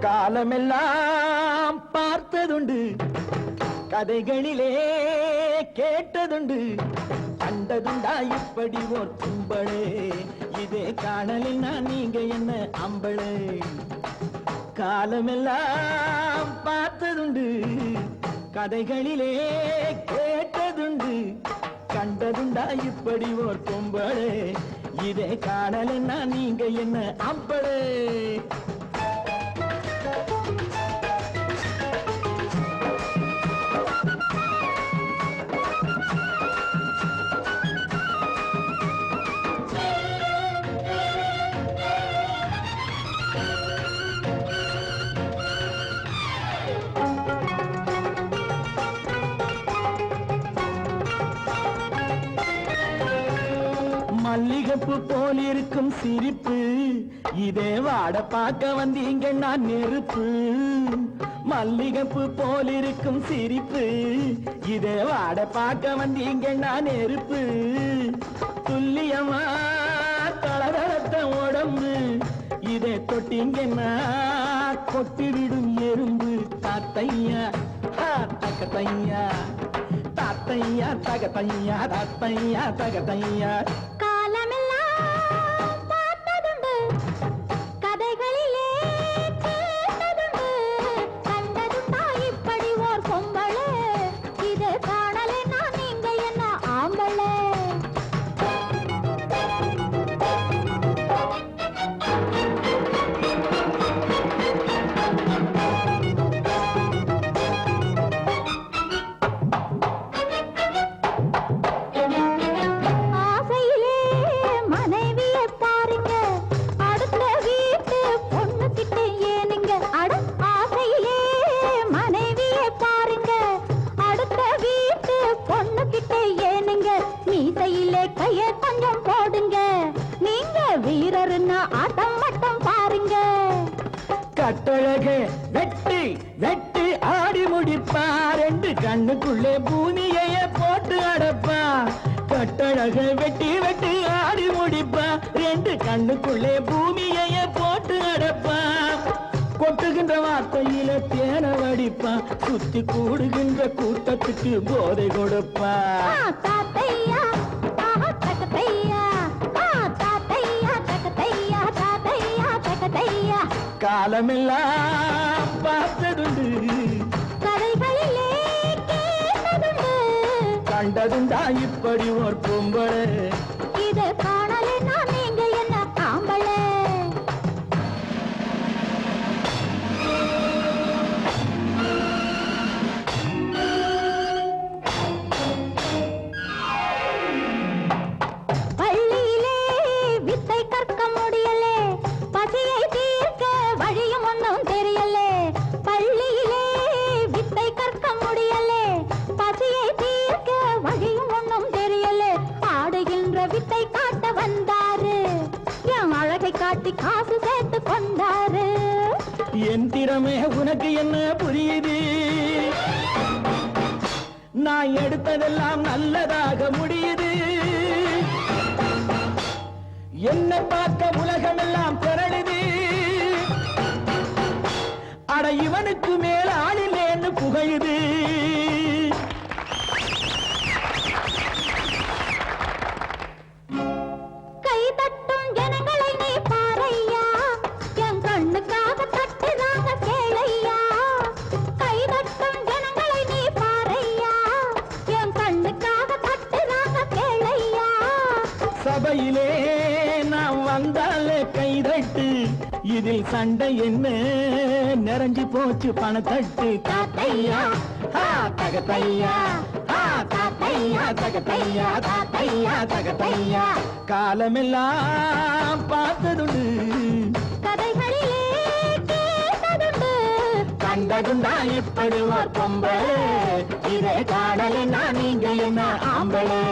காலமெல்லாம் பார்த்ததுண்டு. கதைகளிலே கேட்டதுண்டு. கண்டதுண்டா இப்படி ஓர் கும்பளே இதே காணலில் நான் நீங்க என்ன அம்பளே காலமெல்லாம் பார்த்ததுண்டு. கதைகளிலே கேட்டதுண்டு. கண்டதுண்டா இப்படி ஓர் கும்பளே இதே காணலில் நான் நீங்க என்ன அம்பளே மல்லிகைப்பூ போல் இருக்கும் சிரிப்பு. இதே வாட பார்க்க வந்தீங்க நான் நெருப்பு. மல்லிகப்பு போல் இருக்கும் சிரிப்பு. இதே வாட பார்க்க வந்தீங்க நான் நெருப்பு. துல்லியமா தளதளத்த உடம்பு. இதே தொட்டிங்கன்னா கொட்டிவிடும் எறும்பு. தாத்தையா தக்கத்தையா தாத்தையா தகத்தையா தாத்தையா தகத்தையா. வீரர்னா ஆட்டம் மட்டும் பாருங்க. கட்டழகு வெட்டி வெட்டி ஆடி முடிப்பா ரெண்டு கண்ணுக்குள்ளே பூமியைய போட்டு அடப்பா கட்டழகு வெட்டி வெட்டி ஆடி முடிப்பா ரெண்டு கண்ணுக்குள்ளே பூமியைய போட்டு அடப்பா கொட்டுகின்ற வார்த்தையில தேன வடிப்பா சுத்தி கூடுகின்ற கூட்டத்துக்கு போதை கொடுப்பா தாத்தையா காலமெல்லாம் பார்த்ததுண்டு. கதைகளிலே கேட்டதுண்டு. கண்டதுண்டா இப்படி ஒரு பொம்பளை இது காணலே நான். அழகை காசு சேர்த்து கொண்டாரு என் திறமே உனக்கு என்ன புரியுது? நான் எடுத்ததெல்லாம் நல்லதாக முடியுது. என்னை பார்க்க உலகமெல்லாம் திரளுது. அட இவனுக்கு மேல ஆளில்லேன்னு புகழுது. வந்தாலே கைதட்டு இதில் சண்டை என்ன? நிறைஞ்சு போச்சு பணத்தட்டு தாத்தையா தகத்தையா தாத்தையா தகத்தையா தாத்தையா தகத்தையா காலமெல்லாம் பார்த்ததுண்டு. கண்டதுண்டா இப்படி ஒரு பொம்பளை. இதை காணலை நான் நீங்க என்ன ஆம்பளை?